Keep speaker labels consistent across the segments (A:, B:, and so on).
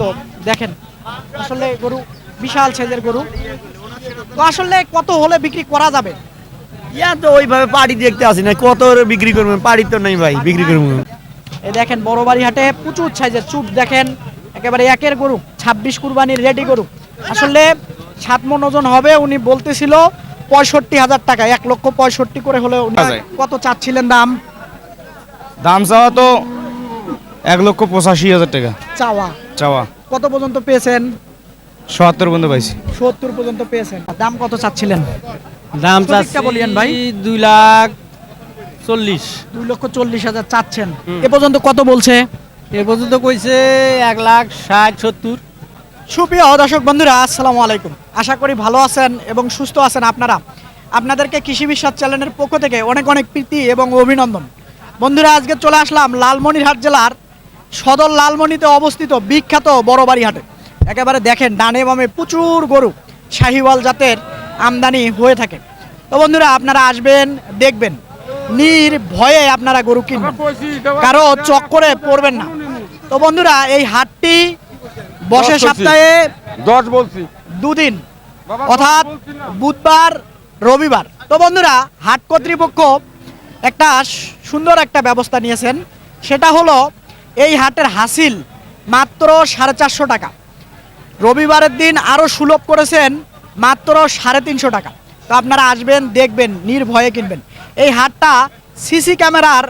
A: তো দেখেন আসলে গরু বিশাল সাইজের গরু। তো আসলে কত হলে বিক্রি করা যাবে?
B: ইয়া তো ওইভাবে পাড়ি দেখতে আসি না কত বিক্রি করব? পাড়ি তো নেই ভাই বিক্রি করব।
A: এই দেখেন বড় বাড়ি হাটে প্রচুর সাইজের চুট দেখেন একেবারে একের গরু ছাব্বিশ কুরবানির রেডি গরু। আসলে সাত মন ওজন হবে উনি বলতেছিল পঁয়ষট্টি হাজার টাকা এক লক্ষ পঁয়ষট্টি করে হলে উনি কত চাচ্ছিলেন দাম?
C: দাম চাওয়া তো এক লক্ষ পঁচাশি হাজার টাকা।
A: চাওয়া।
C: চাওয়া।
A: কত পর্যন্ত পেয়েছেন?
C: সত্তর পর্যন্ত পাইছি।
A: সত্তর পর্যন্ত পেয়েছেন। দাম কত চাচ্ছিলেন?
D: দাম চাচ্ছি
A: বলিয়েন ভাই।
D: দুই লাখ চল্লিশ।
A: দুই লক্ষ চল্লিশ হাজার চাচ্ছেন। এ পর্যন্ত কত বলছে?
D: এ পর্যন্ত কইছে এক লাখ ষাট সত্তর।
A: সুপ্রিয় দর্শক বন্ধুরা আসসালামু আলাইকুম। আশা করি ভালো আছেন এবং সুস্থ আছেন আপনারা। আপনাদেরকে কৃষি বিশ্বাস চ্যানেলের পক্ষ থেকে অনেক অনেক প্রীতি এবং অভিনন্দন। বন্ধুরা আজকে চলে আসলাম লালমনিরহাট জেলার সদর লালমনিতে অবস্থিত বিখ্যাত বড়বাড়ি হাটে একেবারে দেখেন ডানে বামে প্রচুর গরু শাহিওয়াল জাতের আমদানি হয়ে থাকে। তো বন্ধুরা আপনারা আসবেন দেখবেন। নির ভয়ে আপনারা গরু কিনবেন। কারও চক্করে পড়বেন না। তো বন্ধুরা এই হাটটি বসে সপ্তাহে
C: দশ বলছি।
A: দুদিন অর্থাৎ বুধবার রবিবার। তো বন্ধুরা হাট কর্তৃপক্ষ একটা সুন্দর একটা ব্যবস্থা নিয়েছেন। সেটা হলো এই হাটের হাসিল মাত্র সাড়ে চারশো টাকা। রবিবারের দিন আরও সুলভ করেছেন মাত্র সাড়ে তিনশো টাকা। তো আপনারা আসবেন, দেখবেন, নির্ভয়ে কিনবেন। এই হাটটা সিসি ক্যামেরার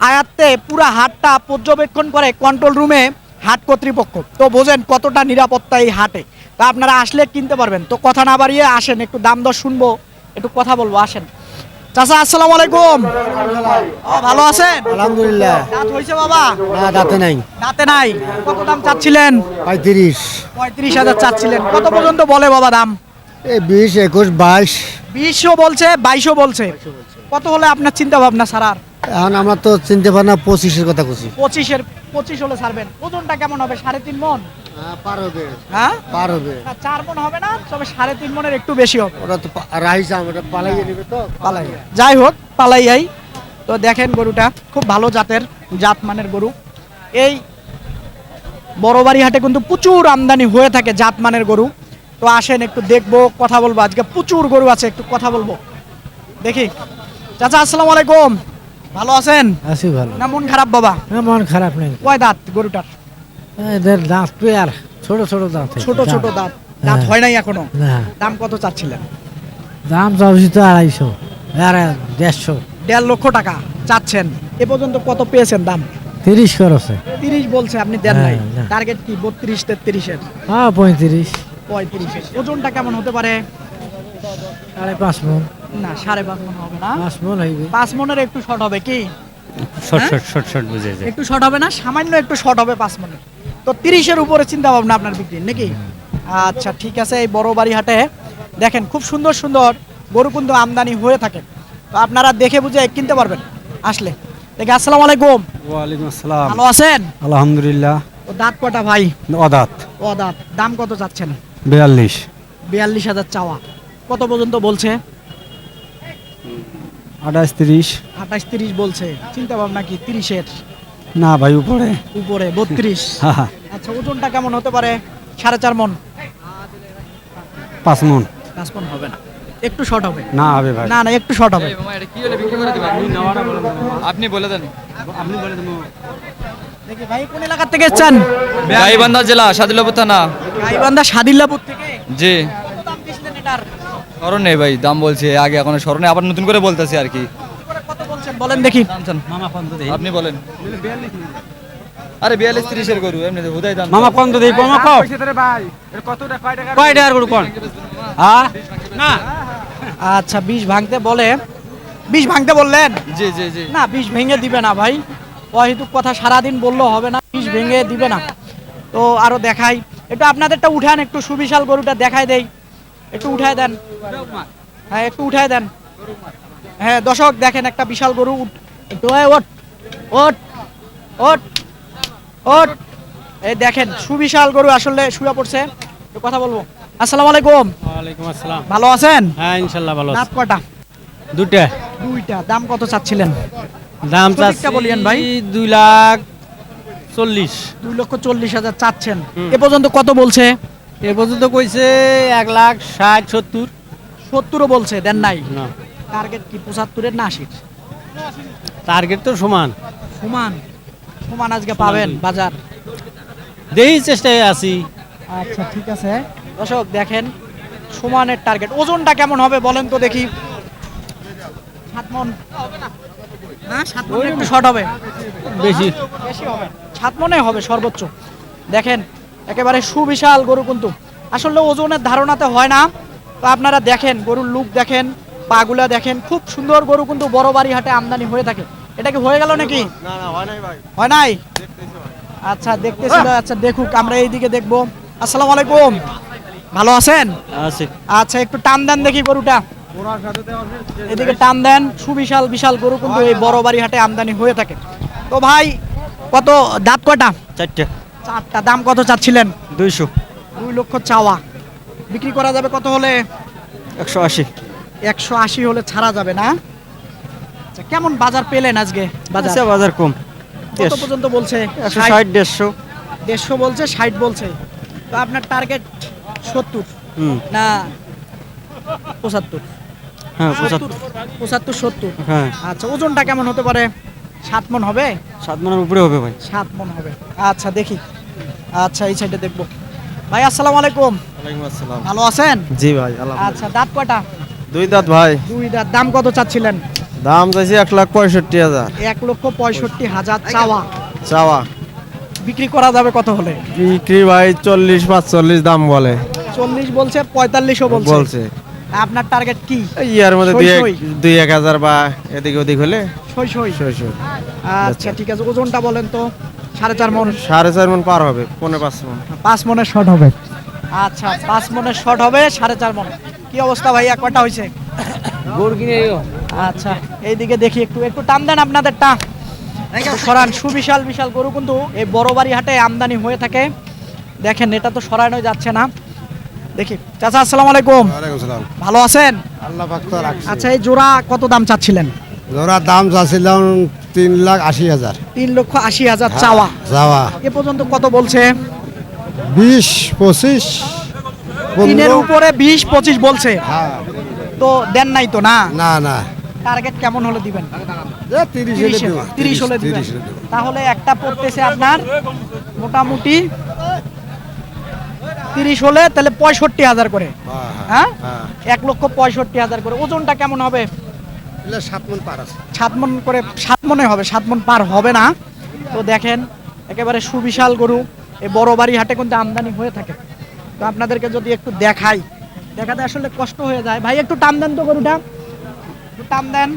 A: আয়াত্তে পুরো হাটটা পর্যবেক্ষণ করে কন্ট্রোল রুমে হাট কর্তৃপক্ষ। তো বোঝেন কতটা নিরাপত্তা এই হাটে। তা আপনারা আসলে কিনতে পারবেন। তো কথা না বাড়িয়ে আসেন, একটু দাম দর শুনব, একটু কথা বলব, আসেন। চাচা আসসালামু আলাইকুম। ও, ভালো আছেন?
B: আলহামদুলিল্লাহ।
A: দাঁত হয়েছে বাবা?
B: না দাঁতে নাই।
A: দাঁতে নাই। কত দাম চাচ্ছিলেন?
B: পঁয়ত্রিশ।
A: পঁয়ত্রিশ হাজার চাচ্ছিলেন। কত পর্যন্ত বলে বাবা দাম?
B: এই বিশ একুশ বাইশ।
A: বিশও বলছে বাইশও বলছে। কত হলে আপনার চিন্তা ভাবনা সারার?
B: এখন আমরা তো চিনতে পারি না পঁচিশের কথা কছি
A: পঁচিশের পঁচিশ হলে ছাড়বেন। ওজনটা কেমন হবে? সাড়ে তিন মন?
B: পার হবে।
A: হ্যাঁ?
B: পার হবে।
A: চার মন হবে না তবে সাড়ে তিন মনের একটু বেশি হবে।
B: ওরা তো রাইস আমরা পালাইয়ে নেবে তো?
A: পালাই। যাই হোক পালাইয়াই তো দেখেন গরুটা খুব ভালো জাতের জাত মানের গরু। এই বড়বাড়ি হাটে কিন্তু প্রচুর আমদানি হয়ে থাকে জাত মানের গরু। তো আসেন একটু দেখব কথা বলব। আজকে প্রচুর গরু আছে একটু কথা বলব। দেখি। চাচা আসসালামু আলাইকুম। ভালো আছেন?
D: আছি ভালো।
A: না মন খারাপ বাবা?
D: না মন খারাপ নেই।
A: কয় দাঁত গরুটার?
D: এদের দাঁত পেয়ার ছোট ছোট দাঁত।
A: ছোট ছোট দাঁত। দাঁত
D: হ্যাঁ।
A: হয় নাই এখনও?
D: না।
A: দাম কত চাচ্ছিলেন?
D: দাম চাচ্ছি তো আড়াইশো। আর দেড়শো।
A: দেড় লক্ষ টাকা চাচ্ছেন। এ পর্যন্ত কত পেয়েছেন দাম?
D: তিরিশ খরচে
A: তিরিশ বলছে আপনি দেন নাই।
D: হ্যাঁ,
A: টার্গেট কি? বত্রিশ তেত্রিশের?
D: হ্যাঁ পঁয়ত্রিশ।
A: পঁয়ত্রিশের। ওজনটা কেমন হতে পারে?
D: সাড়ে পাঁচ মন।
A: না সাড়ে পাঁচ মন হবে না।
D: পাঁচ মন হইবে।
A: পাঁচ মনের একটু শর্ট হবে কি?
D: শর্ট
A: হ্যাঁ?
D: শর্ট শর্ট শর্ট বুঝে যায়।
A: একটু শর্ট হবে না সামান্য একটু শর্ট হবে পাঁচ মনের। তো তিরিশের উপরে চিন্তা ভাবনা আপনার বিক্রি নাকি? আচ্ছা ঠিক আছে এই বড় বাড়ি হাটে দেখেন খুব সুন্দর সুন্দর গরু কিন্তু আমদানি হয়ে থাকে। তো আপনারা দেখে বুঝে কিনতে পারবেন। আসলে। দেখে আসসালামু আলাইকুম।
D: ওয়ালাইকুম আসসালাম।
A: ভালো আছেন?
D: আলহামদুলিল্লাহ।
A: তো দাঁত কটা ভাই?
D: অদাত।
A: ও দাঁত দাম কত চাচ্ছেন
D: বিয়াল্লিশ।
A: বিয়াল্লিশ হাজার চাওয়া। কত পর্যন্ত বলছে?
D: আঠাশ তিরিশ।
A: আঠাশ তিরিশ বলছে। চিন্তা ভাবনা কি তিরিশের?
D: না ভাই উপরে।
A: উপরে বত্রিশ।
D: হ্যাঁ
A: আচ্ছা ওজনটা কেমন হতে পারে? সাড়ে চার মন?
D: পাঁচ মন।
A: পাঁচ মন হবে না। একটু শর্ট হবে।
D: না হবে ভাই।
A: না না একটু শর্ট হবে।
E: আপনি বলে দেন।
A: দেখি ভাই কোন এলাকার থেকে এসছেন?
E: গাইবান্ধা জেলা সাদিলাপুর থানা।
A: গাইবান্ধা সাদিল্লাপুর থেকে?
E: জি
A: কত দাম দিয়েছিলেন এটার
E: স্মরণ নেই ভাই দাম বলছে আগে এখনও স্মরণে আবার নতুন করে বলতেছি আর কি।
A: করে কত বলছেন বলেন দেখি
E: আপনি বলেন। আরে বিয়াল্লিশ তিরিশের গরু এমনি হুদাই দাম
D: মামা দিই মামা কয় টাকার গরু কোন? হ্যাঁ না।
A: আচ্ছা বিষ ভাঙতে বলে। বিষ ভাঙতে বললেন?
E: জি জি জি।
A: না বিষ ভেঙে দিবে না ভাই। অহেতুক কথা সারাদিন বললেও হবে না বিষ ভেঙে দিবে না। তো আরও দেখাই। একটু আপনাদেরটা উঠান একটু সুবিশাল গরুটা দেখাই দেই। একটু উঠায় দেন। হ্যাঁ একটু উঠায় দেন। হ্যাঁ দর্শক দেখেন একটা বিশাল গরু এই ওট ওট ওট ওট এই দেখেন সুবিশাল গরু আসলে শুয়ে পড়ছে। কথা বলব। আসসালামু আলাইকুম।
D: ওয়ালাইকুম আসসালাম।
A: ভালো আছেন?
D: হ্যাঁ ভালো
A: দাঁত কটা
D: দুটা
A: দুইটা। দাম কত চাচ্ছিলেন?
D: দাম চাচ্ছি
A: বলিয়েন ভাই।
D: দুই লাখ চল্লিশ।
A: দুই লক্ষ চল্লিশ হাজার চাচ্ছেন। এ পর্যন্ত কত বলছে?
D: এ পর্যন্ত কইছে এক লাখ ষাট সত্তর।
A: সত্তরও বলছে দেন নাই।
D: না।
A: টার্গেট কি পঁচাত্তরের না আশির?
D: টার্গেট তো সমান।
A: সমান। সমান আজকে পাবেন বাজার।
D: দেহি চেষ্টায় আছি।
A: আচ্ছা ঠিক আছে। দর্শক দেখেন সমানের টার্গেট ওজনটা কেমন হবে বলেন তো দেখি। সাত মন। না সাত মন একটু শর্ট হবে।
D: বেশি।
A: বেশি হবে। সাত মনে হবে সর্বোচ্চ। দেখেন একেবারে সুবিশাল গরু কিন্তু। আসলে ওজনের ধারণাতে হয় না। তো আপনারা দেখেন গরুর লুক দেখেন পাগুলা দেখেন খুব সুন্দর গরু কিন্তু বড় বাড়ি হাটে আমদানি হয়ে থাকে। এটা কি হয়ে গেল নাকি? হয় নাই আচ্ছা দেখতেছিল আচ্ছা দেখুক আমরা এইদিকে দেখব। আসসালামু আলাইকুম। ভালো আছেন? আচ্ছা একটু টান দেন দেখি গরুটা। এদিকে টান দেন সুবিশাল বিশাল গরু কিন্তু এই বড় বাড়ি হাটে আমদানি হয়ে থাকে। তো ভাই কত? দাঁত কয়টা?
D: চারটে।
A: চারটা দাম কত চাচ্ছিলেন?
D: দুইশো।
A: দুই লক্ষ চাওয়া। বিক্রি করা যাবে কত হলে?
D: একশো আশি।
A: একশো আশি হলে ছাড়া যাবে না? আচ্ছা কেমন বাজার পেলেন আজকে? বাজার?
D: আচ্ছা, বাজার কম।
A: কত পর্যন্ত বলছে?
D: একশো ষাট দেড়শো।
A: দেড়শো বলছে ষাট বলছে। তো আপনার টার্গেট সত্তর? না পঁচাত্তর।
D: হ্যাঁ
A: সত্তর পঁচাত্তর সত্তর।
D: হ্যাঁ।
A: আচ্ছা ওজনটা কেমন হতে পারে? সাত মন হবে?
D: সাত মনের উপরে হবে ভাই।
A: সাত মন হবে। আচ্ছা দেখি। আচ্ছা এই সাইডে দেখব। ভাই আসসালামু আলাইকুম।
B: আসসালাম।
A: ভালো আছেন?
B: জি ভাই
A: আচ্ছা দাঁত কয়টা?
B: দুই দাঁত ভাই।
A: দুই দাঁত। দাম কত চাচ্ছিলেন?
B: দাম চাইছি এক লাখ পঁয়ষট্টি হাজার।
A: এক লক্ষ পঁয়ষট্টি হাজার চাওয়া।
B: চাওয়া।
A: বিক্রি করা যাবে কত হলে?
B: বিক্রি ভাই চল্লিশ পাঁচচল্লিশ দাম বলে।
A: চল্লিশ বলছে পঁয়তাল্লিশও বলছে।
B: বলছে।
A: আপনার টার্গেট কি?
B: ইয়ার মধ্যে দুই এক দুই এক হাজার বা এদিক ওদিক হলে
A: সই সই।
B: সই সই।
A: আচ্ছা। ঠিক আছে ওজনটা বলেন তো। সাড়ে চার মন
B: সাড়ে চার মন পার হবে পনেরো পাঁচ মন।
A: পাঁচ মনের শর্ট হবে। আচ্ছা পাঁচ মনের শর্ট হবে সাড়ে চার মন। কি অবস্থা ভাইয়া কয়টা হয়েছে?
D: গরু কিনে
A: আচ্ছা এইদিকে দেখি একটু একটু টান দেন আপনাদেরটা। সরান সুবিশাল বিশাল গরু কিন্তু এই বড় বাড়ি হাটে আমদানি হয়ে থাকে। দেখেন এটা তো সরানো যাচ্ছে না। দেখি চাচা আসসালামু আলাইকুম। ভালো আছেন?
F: আল্লাহ
A: আচ্ছা এই জোড়া কত দাম চাচ্ছিলেন?
F: জোড়ার দাম চাচ্ছিলাম তিন লাখ আশি হাজার।
A: তিন লক্ষ আশি হাজার চাওয়া।
F: যাওয়া
A: এ পর্যন্ত কত বলছে?
F: বিশ পঁচিশ
A: তিনের উপরে বিশ পঁচিশ বলছে।
F: হ্যাঁ।
A: তো দেন নাই তো না?
F: না না।
A: টার্গেট কেমন হলে দিবেন?
F: তিরিশ হলে।
A: তাহলে একটা পড়তেছে আপনার মোটামুটি তিরিশ হলে তাহলে পঁয়ষট্টি হাজার করে।
F: হ্যাঁ, হ্যাঁ,
A: হ্যাঁ?
F: হ্যাঁ।
A: এক লক্ষ পঁয়ষট্টি হাজার করে। ওজনটা কেমন হবে?
F: সাত
A: করে, সাত হবে, সাত পার হবে না। তো দেখেন, একেবারে সুবিশাল গরু। এই বড় বাড়ি হাটে কিন্তু আমদানি হয়ে থাকে। তো আপনাদেরকে যদি একটু দেখাই, দেখাতে আসলে কষ্ট হয়ে যায়। ভাই, একটু টান দেন তো গরুটা। একটু টান দেন।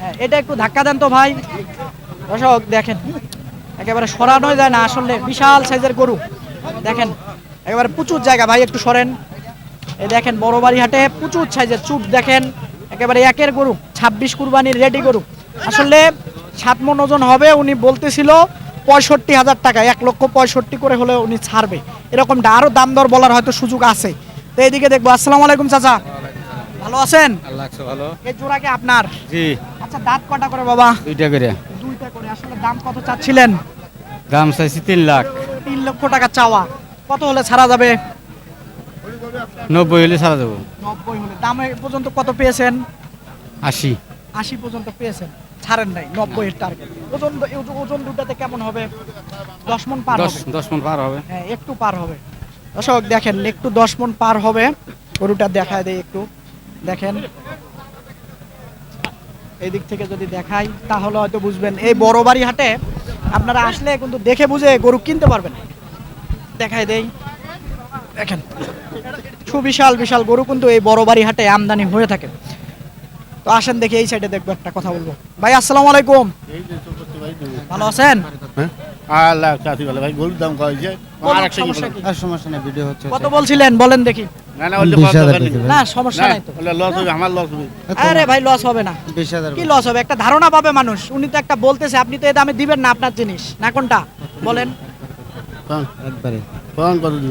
A: হ্যাঁ এটা একটু ধাক্কা দেন তো ভাই। দর্শক, দেখেন, একেবারে সরানোই যায় না। আসলে বিশাল সাইজের গরু। দেখেন, একেবারে প্রচুর জায়গা। ভাই, একটু সরেন। এই দেখেন, বড় বাড়ি হাটে প্রচুর সাইজের চুট দেখেন একেবারে একের গরু ছাব্বিশ কুরবানির রেডি গরু। আসলে সাত মন ওজন হবে উনি বলতেছিল পঁয়ষট্টি হাজার টাকা এক লক্ষ পঁয়ষট্টি করে হলে উনি ছাড়বে। এরকমটা আরও দাম দর বলার হয়তো সুযোগ আছে। তো এইদিকে দেখব আসসালামু আলাইকুম চাচা। ভালো আছেন?
D: ভালো।
A: এই জোড়াকে আপনার?
D: জি।
A: আচ্ছা দাঁত কটা করে বাবা?
D: দুইটা করে।
A: দুইটা করে। আসলে দাম কত চাচ্ছিলেন?
D: দাম চাইছি তিন লাখ।
A: তিন লক্ষ টাকা চাওয়া। কত হলে ছাড়া যাবে?
D: নব্বই হলে ছাড়া দেবো।
A: নব্বই হলে। দাম পর্যন্ত কত পেয়েছেন?
D: আশি।
A: আশি পর্যন্ত পেয়েছেন। ছাড়েন নাই নব্বই এর টার্গেট ওজন ওজন- দুটাতে কেমন হবে? দশ মন পার
D: দশ মন পার হবে।
A: হ্যাঁ একটু পার হবে। দর্শক দেখেন একটু দশ মন পার হবে। গরুটা দেখায় দেয় একটু। দেখেন। এই দিক থেকে যদি দেখাই তাহলে হয়তো বুঝবেন। এই বড় বাড়ি হাটে আপনারা আসলে কিন্তু দেখে বুঝে গরু কিনতে পারবেন। দেখাই দেই। দেখেন। সুবিশাল বিশাল গরু কিন্তু এই বড় বাড়ি হাটে আমদানি হয়ে থাকে। তো আসেন দেখি এই সাইডে দেখব একটা কথা বলব। ভাই আসসালামু আলাইকুম। ভালো আছেন?
F: আল্লাহ চাষি বলে ভাই গরুর দাম কয় যে
A: বলুন, সমস্যা কি?
D: আর সমস্যা নেই ভিডিও হচ্ছে
A: কত বলছিলেন? বলেন দেখি।
F: না না ওলে বিশ হাজার টাকা।
A: না সমস্যা নাই তো।
F: লস হবে আমার লস হবে।
A: আরে ভাই লস হবে না। কি লস হবে? একটা ধারণা পাবে মানুষ। উনি তো একটা বলতেছে আপনি তো এই দামে দিবেন না আপনার জিনিস। না কোনটা? বলেন।
D: একবারে।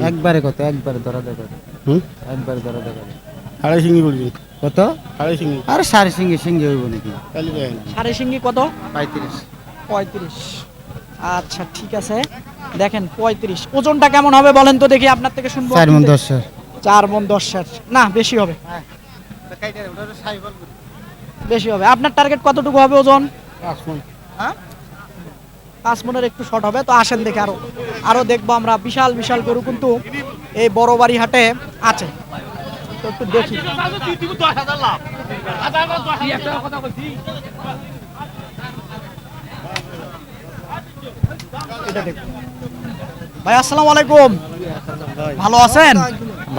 D: একবারে কত? একবারে ধরা দেখা
F: হুম?
D: একবারে ধরা দেখা
F: সাড়ে সিঙ্গি বলছি।
D: কত?
F: সাড়ে সিঙ্গি
D: আর সাড়ে সিঙ্গে সিঙ্গে হইব নাকি?
F: তাহলে দেয় না
A: সাড়ে সিঙ্গি কত?
D: পঁয়ত্রিশ।
A: পঁয়ত্রিশ। আচ্ছা ঠিক আছে। দেখেন পঁয়ত্রিশ। ওজনটা কেমন হবে বলেন তো দেখি আপনার থেকে শুনব।
F: চার মন দশ
A: চার মন দশের না বেশি হবে। বেশি হবে। আপনার টার্গেট কতটুকু হবে ওজন? হ্যাঁ? পাঁচ মনের একটু শর্ট হবে তো আসেন দেখে আরও। আরও দেখব আমরা। বিশাল বিশাল গরু কিন্তু এই বড় বাড়ি হাটে আছে। তো একটু দেখি। এটা দেখুন ভাই আসসালামু আলাইকুম। ভালো আছেন?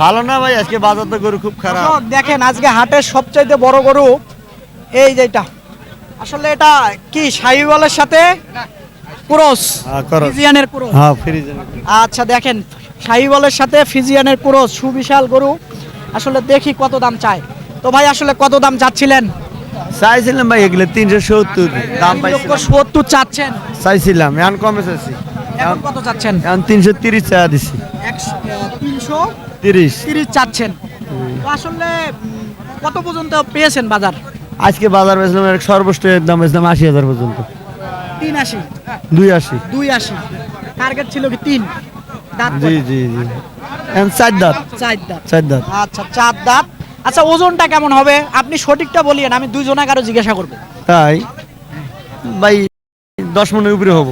B: ভালো না ভাই আজকে বাজার তো গরু খুব খারাপ।
A: দেখেন আজকে হাটের সবচাইতে বড় গরু এই যেটা আসলে এটা কি সাহিওয়ালের সাথে? ক্রস?
B: হ্যাঁ,
A: ক্রস।
B: হ্যাঁ
A: আচ্ছা দেখেন শাহিওয়ালের সাথে ফিজিয়ানের ক্রস সুবিশাল গরু। আসলে দেখি কত দাম চায়। তো ভাই আসলে কত দাম চাচ্ছিলেন?
B: চাইছিলাম ভাই এগুলো তিনশো সত্তর দাম
A: লক্ষ সত্তর চাচ্ছেন?
B: চাইছিলাম এখন কমে চাইছি।
A: এখন কত চাচ্ছেন?
B: এখন তিনশো তিরিশ দিছি।
A: তিনশো
B: তিরিশ।
A: তিরিশ চাচ্ছেন। আসলে কত পর্যন্ত পেয়েছেন বাজার?
B: আজকে বাজার বেচলাম সর্বোচ্চ দাম বেচলাম আশি হাজার পর্যন্ত।
A: তিন আশি?
B: দুই আশি।
A: দুই আশি। টার্গেট ছিল কি তিন? দাঁত
B: জি জি জি। চার দাঁত।
A: চার দাঁত।
B: চার দাঁত।
A: আচ্ছা চার দাঁত। আচ্ছা ওজনটা কেমন হবে? আপনি সঠিকটা বলিয়েন আমি দুইজনে কারও জিজ্ঞাসা করব।
B: তাই? ভাই দশ মনের উপরে হব।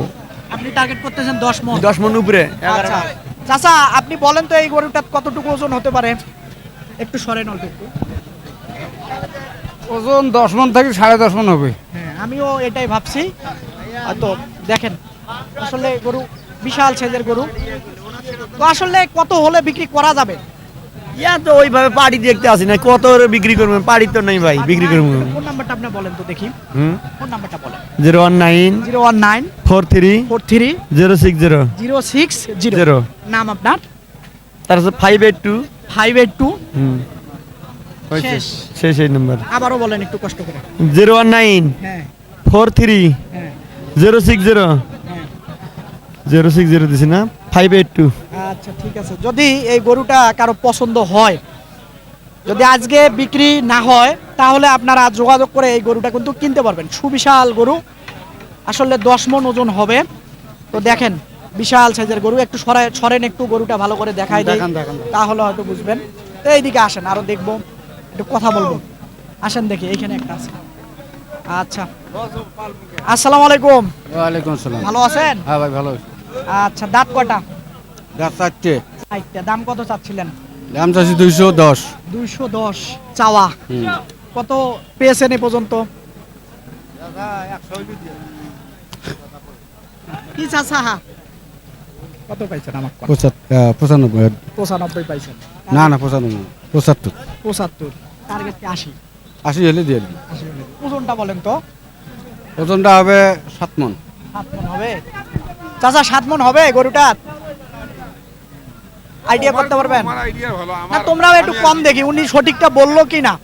A: আপনি টার্গেট করতেছেন দশ মন।
B: দশ মন উপরে।
A: আচ্ছা। চাচা আপনি বলেন তো এই গরুটা কতটুকু ওজন হতে পারে? একটু সরেন অল্প একটু।
D: ওজন দশ মন থেকে সাড়ে দশ মন হবে।
A: হ্যাঁ আমিও এটাই ভাবছি। তো দেখেন আসলে গরু বিশাল সাইজের গরু। তো আসলে কত হলে বিক্রি করা যাবে?
B: ইয়া তো ওইভাবে পাড়ি দেখতে আসি না কত বিক্রি করবেন পাড়ি তো নেই ভাই বিক্রি করব।
A: ফোন নাম্বারটা আপনি বলেন তো দেখি।
B: হুম?
A: ফোন নাম্বারটা বলেন।
B: Zero one nine
A: zero one nine
B: four three
A: four three
B: zero six zero.
A: Zero six zero. নাম আপনার?
B: তারপর five eight two.
A: Five eight two.
B: হুম।
A: শেষ।
B: শেষ এই নাম্বার।
A: আবারও বলেন একটু কষ্ট করে।
B: জিরো ওয়ান নাইন
A: হ্যাঁ।
B: ফোর থ্রি
A: হ্যাঁ।
B: Zero six zero.
A: হ্যাঁ।
B: জিরো সিক্স জিরো দিছি না। Five eight two.
A: আচ্ছা ঠিক আছে। যদি এই গরুটা কারও পছন্দ হয় যদি আজকে বিক্রি না হয় তাহলে আপনারা যোগাযোগ করে এই গরুটা কিন্তু কিনতে পারবেন। সুবিশাল গরু। আসলে দশ মন ওজন হবে। তো দেখেন বিশাল সাইজের গরু। একটু সরায় সরেন একটু গরুটা ভালো করে দেখাই দেয় তাহলে হয়তো বুঝবেন। তো এইদিকে আসেন আরও দেখব। একটু কথা বলব। আসেন দেখি এইখানে একটা আছে। আচ্ছা। আসসালামু আলাইকুম।
D: ওয়ালাইকুম আসসালাম।
A: ভালো আছেন?
D: হ্যাঁ ভাই ভালো
A: আচ্ছা দাঁত কয়টা
D: গাছ চারটে।
A: আচ্ছা দাম কত চাচ্ছিলেন?
D: দাম চাচ্ছি দুইশো দশ।
A: দুইশো দশ চাওয়া। কত পেয়েছেন এ পর্যন্ত? কি চাচা? কত পাইছেন আমার
D: পঁচানব্বই।
A: পঁচানব্বই পাইছেন।
D: না না পঁচানব্বই পঁচাত্তর।
A: পঁচাত্তর। টার্গেট আশি?
D: আশি হলে দিয়ে দিন
A: ওজনটা বলেন তো।
D: ওজনটা হবে সাত মন।
A: সাত মন হবে? চাচা সাত মন হবে গরুটা? আইডিয়া করতে পারবেন? না তোমরাও একটু কম দেখি উনি সঠিকটা বলল কি না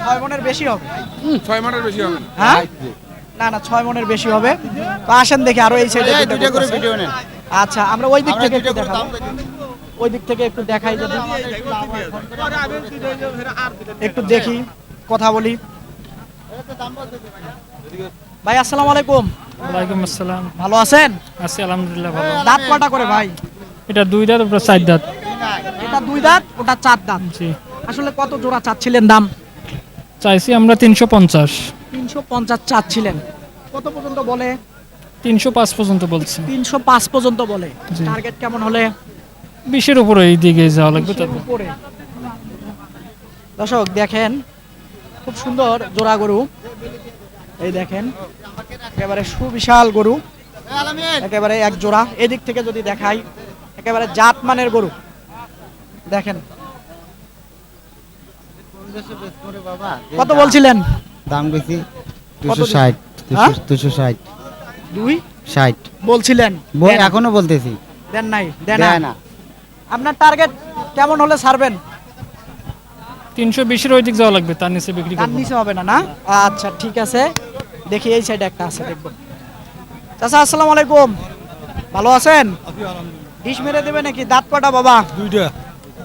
A: ছয় মনের বেশি হবে।
G: ছয় মাসের বেশি হবে।
A: হ্যাঁ? না না ছয় মনের বেশি হবে। তো আসেন দেখি আরও এই সাইডে আচ্ছা আমরা ওই দিক থেকে একটু দেখাবো। ওই দিক থেকে একটু দেখাই যদি। একটু দেখি কথা বলি। ভাই আসসালামু আলাইকুম।
H: ওয়ালাইকুম আসসালাম।
A: ভালো আছেন?
H: আছি আলহামদুলিল্লাহ ভালো।
A: দাঁত কটা করে ভাই?
H: এটা দুই দাঁত ওটা চার দাঁত।
A: এটা দুই দাঁত ওটা চার দাঁত?
H: জি।
A: আসলে কত জোড়া চাচ্ছিলেন দাম?
H: চাইছি আমরা তিনশো পঞ্চাশ।
A: তিনশো পঞ্চাশ চাচ্ছিলেন। কত পর্যন্ত বলে?
H: তিনশো পাঁচ পর্যন্ত বলছি।
A: তিনশো পাঁচ পর্যন্ত বলে। টার্গেট কেমন হলে?
H: বিশের উপরে এই দিকে যাওয়া লাগবে তারপর।
A: উপরে। দর্শক দেখেন খুব সুন্দর জোড়া গরু। এই দেখেন একেবারে সুবিশাল গরু একেবারে এক জোড়া। এদিক থেকে যদি দেখাই একেবারে জাত মানের গরু। দেখেন। কত বলছিলেন?
F: দাম বেশি দুশো ষাট
A: হ্যাঁ?
F: দুশো ষাট।
A: দুই?
F: ষাট।
A: বলছিলেন।
F: এখনও বলতেছি।
A: দেন নাই দেন
F: না।
A: আপনার টার্গেট কেমন হলে ছাড়বেন?
H: তিনশো বিশের ওই দিক যাওয়া লাগবে তার নিচে বিক্রি
A: তার নিচে হবে না না? আচ্ছা ঠিক আছে। দেখি এই সাইডে একটা আছে দেখব। চাচা আসসালামু আলাইকুম। ভালো আছেন? ডিশ মেরে দেবে নাকি? দাঁত কটা বাবা?
D: দুইটা।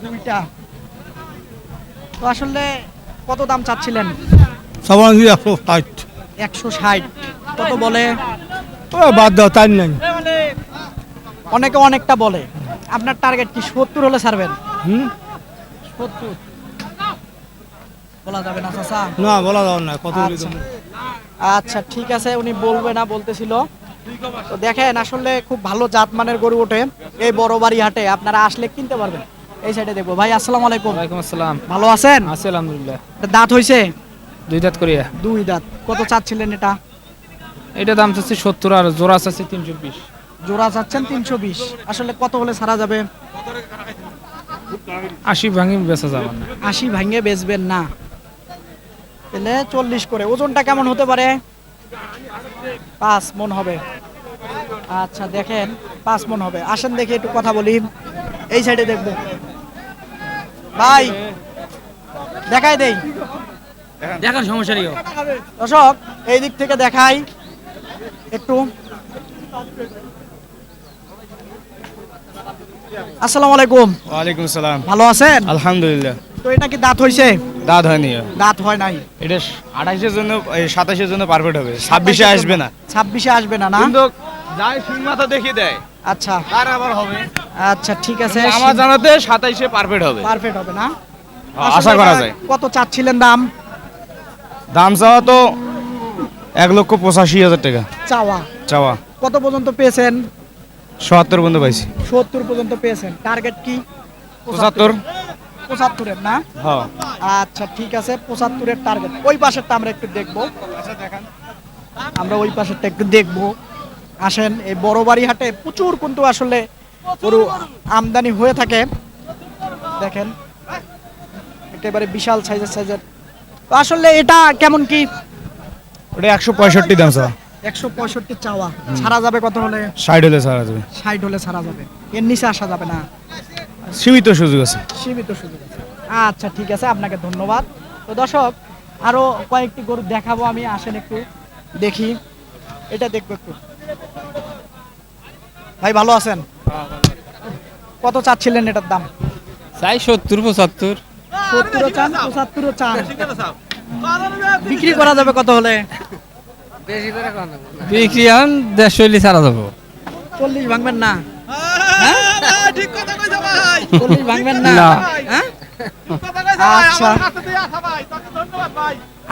A: দুইটা। তো আসলে কত দাম চাচ্ছিলেন?
D: একশো ষাট।
A: একশো ষাট। কত বলে?
F: বাদ দাও তাই নাই।
A: অনেকে অনেকটা বলে। আপনার টার্গেট কি সত্তর হলে ছাড়বেন?
F: হুম?
A: সত্তর। বলা যাবে না চাচা?
F: না বলা যাও না কত
A: আচ্ছা। আচ্ছা ঠিক আছে উনি বলবে না বলতেছিল। তো দেখেন আসলে খুব ভালো জাতমানের গরু ওঠে এই বড় বাড়ি হাটে। আপনারা আসলে কিনতে পারবেন। এই সাইডে দেখব। ভাই আসসালামু আলাইকুম।
H: ওয়ালাইকুম আসসালাম।
A: ভালো আছেন?
H: আছি আলহামদুলিল্লাহ।
A: এটা দাঁত হইছে?
H: দুই দাঁত করিয়া।
A: দুই দাঁত। কত চাচ্ছিলেন এটা?
H: এটা দাম চাচ্ছি সত্তর আর জোড়া চাচ্ছি তিনশো বিশ।
A: জোড়া চাচ্ছেন তিনশো বিশ। আসলে কত হলে ছাড়া যাবে?
H: আশি ভাঙি বেচা যাবে না।
A: আশি ভাঙে বেচবেন না। তাহলে চল্লিশ করে। ওজনটা কেমন হতে পারে? পাঁচ মন হবে। আচ্ছা দেখেন পাঁচ মন হবে। আসেন দেখি একটু কথা বলি। এই সাইডে দেখব। ভাই দেখাই দেই।
D: দেখার সমস্যা নেই।
A: দর্শক এই দিক থেকে দেখাই। একটু। আসসালামু আলাইকুম।
C: ওয়ালাইকুম সালাম
A: ভালো আছেন?
C: আলহামদুলিল্লাহ।
A: তো এটা কি দাঁত হইছে?
C: দাঁত হয়নি।
A: দাঁত হয় নাই।
C: এটা আঠাশের জন্য সাতাশের জন্য পারফেক্ট হবে। ছাব্বিশে আসবে না।
A: ছাব্বিশে আসবে না না?
C: কিন্তু যাই সিং মাথা দেখিয়ে দেয়।
A: আচ্ছা।
C: তার আবার হবে।
A: আচ্ছা ঠিক আছে।
C: আমার জানাতে সাতাইশে পারফেক্ট হবে।
A: পারফেক্ট হবে না?
C: আশা করা যায়।
A: কত চাচ্ছিলেন দাম?
C: দাম চাওয়া তো এক লক্ষ পঁচাশি হাজার টাকা।
A: চাওয়া।
C: চাওয়া।
A: কত পর্যন্ত পেয়েছেন?
C: সত্তর পর্যন্ত পাইছি।
A: সত্তর পর্যন্ত পেয়েছেন। টার্গেট কি?
C: পঁচাত্তর।
A: পঁচাত্তরের না?
C: হ্যাঁ।
A: আচ্ছা ঠিক আছে পঁচাত্তরের টার্গেট ওই পাশেরটা আমরা একটু দেখব। আমরা ওই পাশেরটা একটু দেখব। আসেন এই বড় বাড়ি হাটে প্রচুর কিন্তু আসলে গরু আমদানি হয়ে থাকে। দেখেন একেবারে বিশাল সাইজের সাইজের তো আসলে এটা কেমন কি?
C: ওটা একশো পঁয়ষট্টি দাম চাওয়া
A: একশো পঁয়ষট্টি চাওয়া। ছাড়া যাবে কত হলে?
C: ষাট হলে ছাড়া যাবে।
A: ষাট হলে ছাড়া যাবে। এর নিচে আসা যাবে না।
C: সীমিত সুযোগ আছে।
A: সীমিত সুযোগ আছে। আচ্ছা ঠিক আছে আপনাকে ধন্যবাদ। তো দর্শক আরও কয়েকটি গরু দেখাবো আমি আসেন একটু দেখি। এটা দেখব একটু। ভাই ভালো আছেন? কত চাচ্ছিলেন এটার দাম?
H: চাই সত্তর পঁচাত্তর।
A: সত্তরও চান পঁচাত্তরও চান। বিক্রি করা যাবে কত হলে?
H: বিক্রি আন দেড়শো ছাড়া যাব।
A: চল্লিশ ভাঙবেন না? চল্লিশ ভাঙবেন না। হ্যাঁ? আচ্ছা।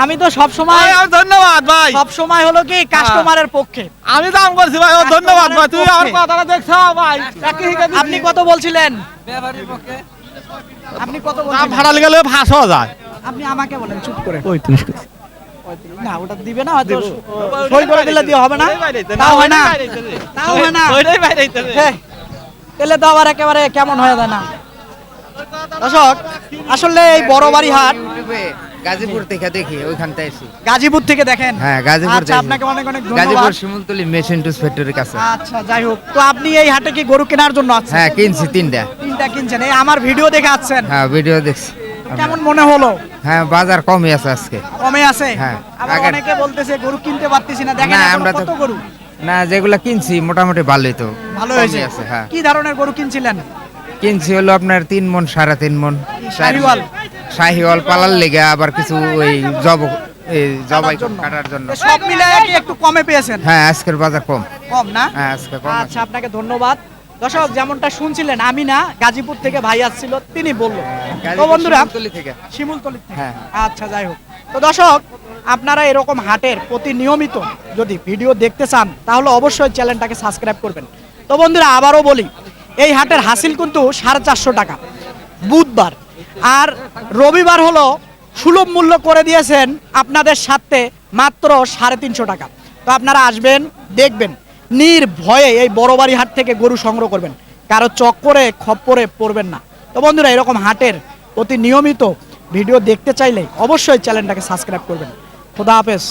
A: আমি তো সব সময়
E: ধন্যবাদ ভাই।
A: সব সময় হলো কি কাস্টমারের পক্ষে।
E: আমি দাম করছি ভাই ধন্যবাদ ভাই। তুমি আমার কথাটা দেখছ ভাই?
A: আপনি কত বলছিলেন? আপনি কত বলছিলেন?
E: ভাড়া গেলে পাঁচ হাজার
A: আপনি আমাকে বলেন চুপ করে। না ওটা দিবে না হয়তো সই করে দিলে দিয়ে হবে না। তাও হয় না। তাও হয় না। ওইটাই হ্যাঁ, তাহলে তো আবার একেবারে কেমন হয়ে যায় না। দর্শক আসলে এই বড় বাড়ি হাট
G: গাজীপুর থেকে দেখি ওইখান থেকে এসি
A: গাজীপুর থেকে দেখেন।
G: হ্যাঁ গাজীপুর
A: আচ্ছা আপনাকে অনেক অনেক
G: গাজীপুর শিমুলতলি মেশিন টুস ফ্যাক্টরির কাছে।
A: আচ্ছা যাই হোক। তো আপনি এই হাটে কি গরু কেনার জন্য আছেন?
G: হ্যাঁ কিনছি তিনটা।
A: তিনটা কিনছেন। এই আমার ভিডিও দেখে আসছেন।
G: হ্যাঁ ভিডিও দেখছি।
A: কেমন মনে হলো?
G: হ্যাঁ বাজার কমই আছে আজকে।
A: কমে আছে?
G: হ্যাঁ,
A: অনেকে বলতেছে গরু কিনতে পারতেছি না। দেখেন
G: আমরা তো-
A: গরু?
G: না যেগুলা কিনছি মোটামুটি ভালোই তো।
A: ভালো হয়েছে।
G: আছে হ্যাঁ।
A: কি ধরনের গরু কিনছিলেন?
G: কিনছি হলো আপনার তিন মন সাড়ে তিন মন।
A: শাহিওয়াল?
G: শাহিওয়াল পালার লেগে আবার কিছু ওই জব এই জবাই কাটার জন্য।
A: সব মিলে একটু কমে পেয়েছেন?
G: হ্যাঁ আজকের বাজার কম।
A: কম না?
G: হ্যাঁ আজকে কম
A: আচ্ছা আপনাকে ধন্যবাদ। দর্শক যেমনটা শুনছিলেন আমি না গাজীপুর থেকে ভাই আসছিল তিনি বলল। তো বন্ধুরা
G: শিমুলতলি থেকে।
A: শিমুলতলি থেকে।
G: হ্যাঁ।
A: আচ্ছা যাই হোক। তো দর্শক আপনারা এরকম হাটের প্রতি নিয়মিত যদি ভিডিও দেখতে চান, তাহলে অবশ্যই চ্যানেলটাকে সাবস্ক্রাইব করবেন। তো বন্ধুরা, আবারও বলি, এই হাটের হাসিল কিন্তু সাড়ে চারশো টাকা, বুধবার। আর রবিবার হলো সুলভ মূল্য করে দিয়েছেন আপনাদের সাথে মাত্র সাড়ে তিনশো টাকা। তো আপনারা আসবেন, দেখবেন, নির্ভয়ে এই বড় বাড়ি হাট থেকে গরু সংগ্রহ করবেন। কারও চক্করে, খপ্পরে পড়বেন না। তো বন্ধুরা, এরকম হাটের অতি নিয়মিত ভিডিও দেখতে চাইলে অবশ্যই চ্যানেলটাকে সাবস্ক্রাইব করবেন। খোদা হাফেজ